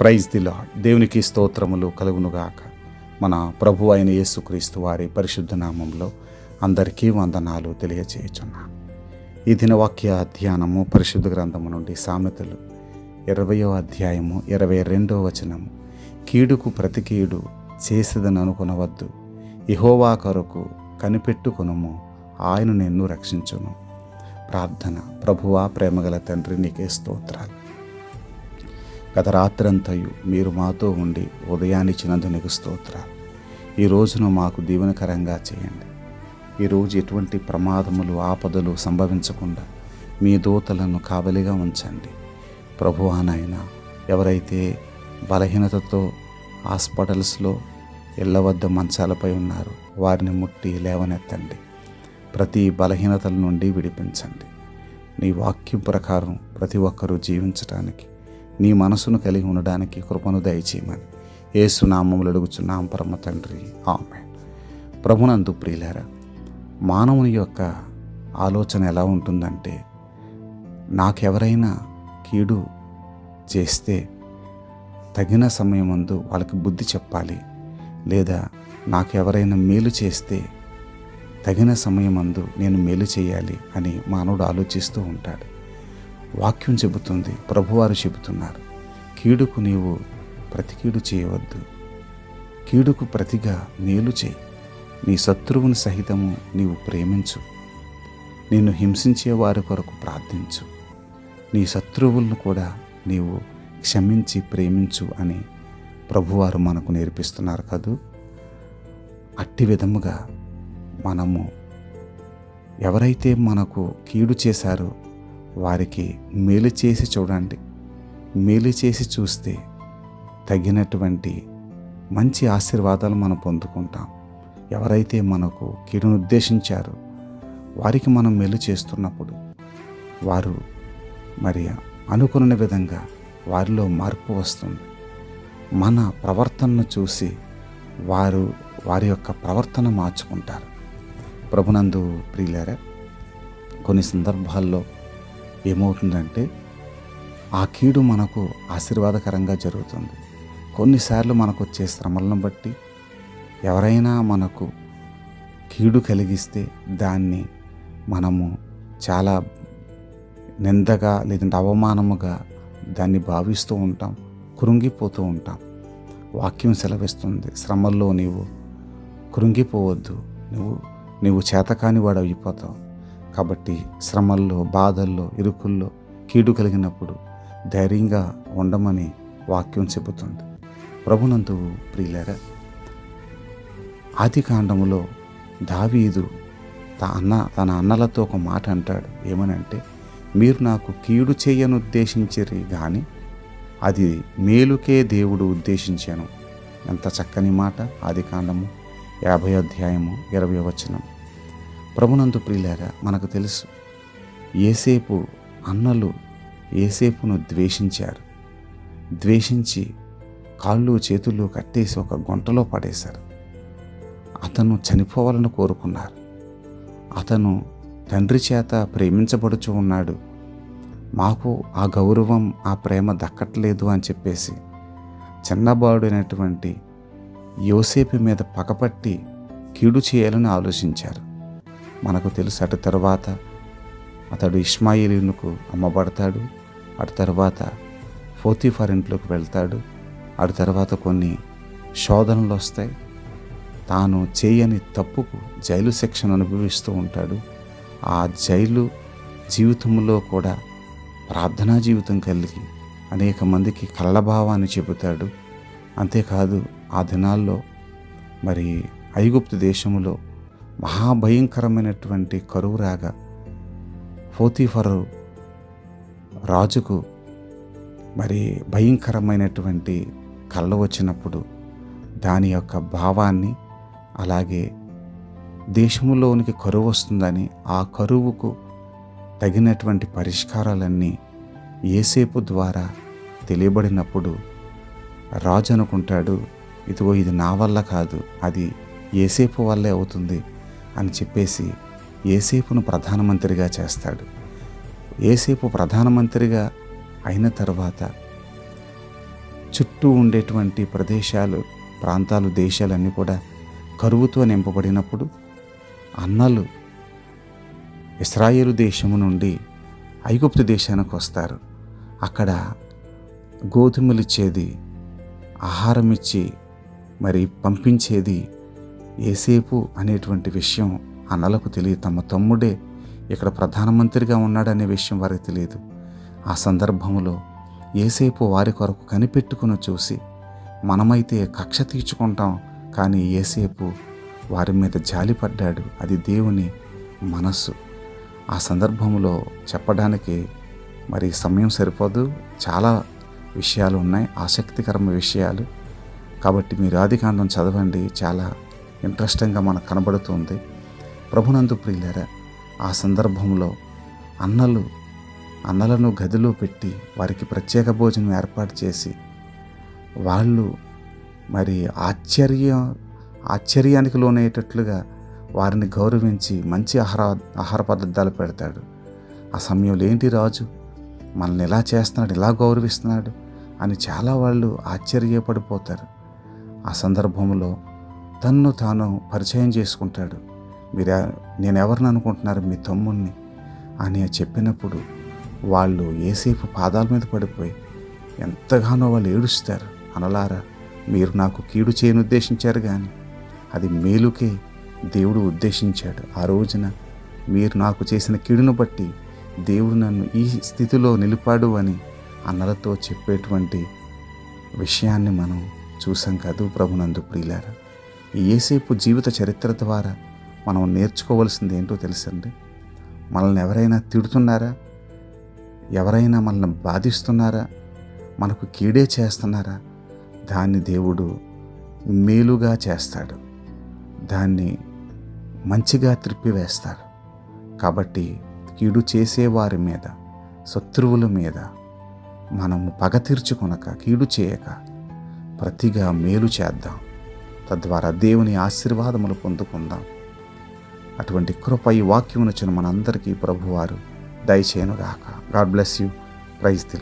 Praise the lord దేవునికి స్తోత్రములు కలుగునుగాక. మన ప్రభు అయిన యేసుక్రీస్తు వారి పరిశుద్ధ నామంలో అందరికీ వందనాలు తెలియచేయుచున్నాను ఈ దినవాక్య ధ్యానము పరిశుద్ధ గ్రంథము నుండి సామెతలు ఇరవయో అధ్యాయము ఇరవై రెండో వచనము. కీడుకు ప్రతి కీడు చేసేదని అనుకునవద్దు. ఇహోవా కొరకు కనిపెట్టుకునము. ఆయన నిన్ను రక్షించును. ప్రార్థన ప్రభువా ప్రేమగల తండ్రి నీకే స్తోత్రాలు. గత రాత్రంతయు మీరు మాతో ఉండి ఉదయాన్నిచ్చినందు నీకు స్తోత్రాలు ఈ రోజును మాకు దీవెనకరంగా చేయండి. ఈరోజు ఎటువంటి ప్రమాదములు ఆపదలు సంభవించకుండా మీ దూతలను కావలిగా ఉంచండి. ప్రభు నాయన ఎవరైతే బలహీనతతో హాస్పిటల్స్లో ఇళ్ళ వద్ద మంచాలపై ఉన్నారో వారిని ముట్టి లేవనెత్తండి. ప్రతి బలహీనతల నుండి విడిపించండి. నీ వాక్యం ప్రకారం ప్రతి ఒక్కరూ జీవించడానికి నీ మనసును కలిగి ఉండడానికి కృపను దయచేయమని. ఏసునామములు అడుగుచున్నాం పరమ తండ్రి. ఆమె ప్రభునందు ప్రియులారా మానవుని యొక్క ఆలోచన ఎలా ఉంటుందంటే నాకెవరైనా కీడు చేస్తే తగిన సమయం ముందు వాళ్ళకి బుద్ధి చెప్పాలి లేదా నాకెవరైనా మేలు చేస్తే తగిన సమయం అందు నేను మేలు చేయాలి అని మానవుడు ఆలోచిస్తూ ఉంటాడు. వాక్యం చెబుతుంది. ప్రభువారు చెబుతున్నారు. కీడుకు నీవు ప్రతి కీడు చేయవద్దు. కీడుకు ప్రతిగా మేలు చేయి. నీ శత్రువుని సహితము నీవు ప్రేమించు. నిన్ను హింసించే వారి కొరకు ప్రార్థించు. నీ శత్రువులను కూడా నీవు క్షమించి ప్రేమించు అని ప్రభువారు మనకు నేర్పిస్తున్నారు కదూ? అట్టి విధముగా మనము ఎవరైతే మనకు కీడు చేశారో వారికి మేలు చేసి చూడండి. మేలు చేసి చూస్తే తగినటువంటి మంచి ఆశీర్వాదాలు మనం పొందుకుంటాం. ఎవరైతే మనకు కీడును ఉద్దేశించారో వారికి మనం మేలు చేస్తున్నప్పుడు వారు మరి అనుకున్న విధంగా వారిలో మార్పు వస్తుంది. మన ప్రవర్తనను చూసి వారు వారి యొక్క ప్రవర్తన మార్చుకుంటారు. ప్రభునందు ప్రియులారా కొన్ని సందర్భాల్లో ఏమవుతుందంటే ఆ కీడు మనకు ఆశీర్వాదకరంగా జరుగుతుంది. కొన్నిసార్లు మనకు వచ్చే శ్రమలను బట్టి ఎవరైనా మనకు కీడు కలిగిస్తే దాన్ని మనము చాలా నిందగా లేదంటే అవమానముగా దాన్ని భావిస్తూ ఉంటాం కృంగిపోతూ ఉంటాం. వాక్యం సెలవిస్తుంది శ్రమల్లో నీవు కృంగిపోవద్దు నువ్వు నీవు చేతకాని వాడు అయిపోతావు. కాబట్టి శ్రమల్లో బాధల్లో ఇరుకుల్లో కీడు కలిగినప్పుడు ధైర్యంగా ఉండమని వాక్యం చెబుతుంది. ప్రభునందు ప్రియులరా ఆది కాండములో దావీదు తన అన్న తన అన్నలతో ఒక మాట అంటాడు. ఏమనంటే మీరు నాకు కీడు చేయను ఉద్దేశించరు కానీ అది మేలుకే దేవుడు ఉద్దేశించాను. ఎంత చక్కని మాట ఆది కాండము యాభై అధ్యాయము ఇరవై వచనం. ప్రభునందు ప్రియులారా మనకు తెలుసు. ఏసేపు అన్నలు ఏసేపును ద్వేషించారు. ద్వేషించి కాళ్ళు చేతులు కట్టేసి ఒక గుంటలో పడేశారు. అతను చనిపోవాలని కోరుకున్నారు. అతను తండ్రి చేత ప్రేమించబడుచు ఉన్నాడు. మాకు ఆ గౌరవం ఆ ప్రేమ దక్కట్లేదు అని చెప్పేసి చిన్నబాడునటువంటి యోసేపు మీద పగపట్టి కీడు చేయాలని ఆలోచించారు. మనకు తెలుసు. అటు తర్వాత అతడు ఇస్మాయిలీనుకు అమ్మబడతాడు. అటు తర్వాత ఫోతిఫర్ ఇంట్లోకి వెళ్తాడు. అటు తర్వాత కొన్ని శోధనలు వస్తాయి. తాను చేయని తప్పుకు జైలు శిక్షను అనుభవిస్తూ ఉంటాడు. ఆ జైలు జీవితంలో కూడా ప్రార్థనా జీవితం కలిగి అనేక మందికి కళ్ళభావాన్ని చెబుతాడు. అంతేకాదు ఆ దినాల్లో మరి ఐగుప్తు దేశంలో మహాభయంకరమైనటువంటి కరువు రాగా ఫోతీఫరు రాజుకు మరి భయంకరమైనటువంటి కళ్ళ వచ్చినప్పుడు దాని యొక్క భావాన్ని అలాగే దేశంలోనికి కరువు వస్తుందని ఆ కరువుకు తగినటువంటి పరిష్కారాలన్నీ ఏసేపు ద్వారా తెలియబడినప్పుడు రాజు అనుకుంటాడు ఇదిగో ఇది నా వల్ల కాదు అది ఏసేపు వల్లే అవుతుంది. అని చెప్పేసి ఏసేపును ప్రధానమంత్రిగా చేస్తాడు. ఏసేపు ప్రధానమంత్రిగా అయిన తర్వాత చుట్టూ ఉండేటువంటి ప్రదేశాలు ప్రాంతాలు దేశాలన్నీ కూడా కరువుతో నింపబడినప్పుడు అన్నలు ఇస్రాయేలు దేశము నుండి ఐగుప్తు దేశానికి వస్తారు. అక్కడ గోధుమలిచ్చేది ఆహారం ఇచ్చి మరి పంపించేది ఏసేపు అనేటువంటి విషయం అన్నలకు తెలియదు. తమ తమ్ముడే ఇక్కడ ప్రధానమంత్రిగా ఉన్నాడనే విషయం వారికి తెలియదు. ఆ సందర్భంలో ఏసేపు వారి కొరకు కనిపెట్టుకుని చూసి మనమైతే కక్ష తీర్చుకుంటాం కానీ ఏసేపు వారి మీద జాలిపడ్డాడు. అది దేవుని మనస్సు. ఆ సందర్భంలో చెప్పడానికి మరి సమయం సరిపోదు. చాలా విషయాలు ఉన్నాయి. ఆసక్తికరమైన విషయాలు. కాబట్టి మీరు ఆదికాండం చదవండి. చాలా ఇంట్రెస్టింగ్గా మనకు కనబడుతుంది. ప్రభునందు ప్రియులరా ఆ సందర్భంలో అన్నలు అన్నలను గదిలో పెట్టి వారికి ప్రత్యేక భోజనం ఏర్పాటు చేసి వాళ్ళు మరి ఆశ్చర్య ఆశ్చర్యానికి లోనయ్యేటట్లుగా వారిని గౌరవించి మంచి ఆహార ఆహార పదార్థాలు పెడతాడు. ఆ సమయంలో ఏంటి రాజు? మనల్ని ఎలా చేస్తున్నాడు? ఎలా గౌరవిస్తున్నాడు? అని చాలా వాళ్ళు ఆశ్చర్యపడిపోతారు. ఆ సందర్భంలో తన్ను తాను పరిచయం చేసుకుంటాడు. మీరు నేను ఎవరిని అనుకుంటున్నారు? మీ తమ్ముణ్ణి. అని చెప్పినప్పుడు వాళ్ళు ఏసేపు పాదాల మీద పడిపోయి ఎంతగానో వాళ్ళు ఏడుస్తారు. అనలారా మీరు నాకు కీడు చేయని ఉద్దేశించారు కానీ అది మేలుకే దేవుడు ఉద్దేశించాడు. ఆ రోజున మీరు నాకు చేసిన కీడును బట్టి దేవుడు నన్ను ఈ స్థితిలో నిలిపాడు అని అన్నలతో చెప్పేటువంటి విషయాన్ని మనం చూసాం కాదు ప్రభునందు ప్రియులారా. ఏసేపు జీవిత చరిత్ర ద్వారా మనం నేర్చుకోవాల్సింది ఏంటో తెలుసండి? మనల్ని ఎవరైనా తిడుతున్నారా? ఎవరైనా మనల్ని బాధిస్తున్నారా? మనకు కీడే చేస్తున్నారా? దాన్ని దేవుడు మేలుగా చేస్తాడు. దాన్ని మంచిగా త్రిప్పివేస్తాడు. కాబట్టి కీడు చేసేవారి మీద శత్రువుల మీద మనము పగ తీర్చుకొనక కీడు చేయక ప్రతిగా మేలు చేద్దాం. తద్వారా దేవుని ఆశీర్వాదములు పొందుకుందాం. అటువంటి కృప ఈ వాక్యమునొచ్చిన మనందరికీ ప్రభువారు దయచేయనుగాక. God bless you praise the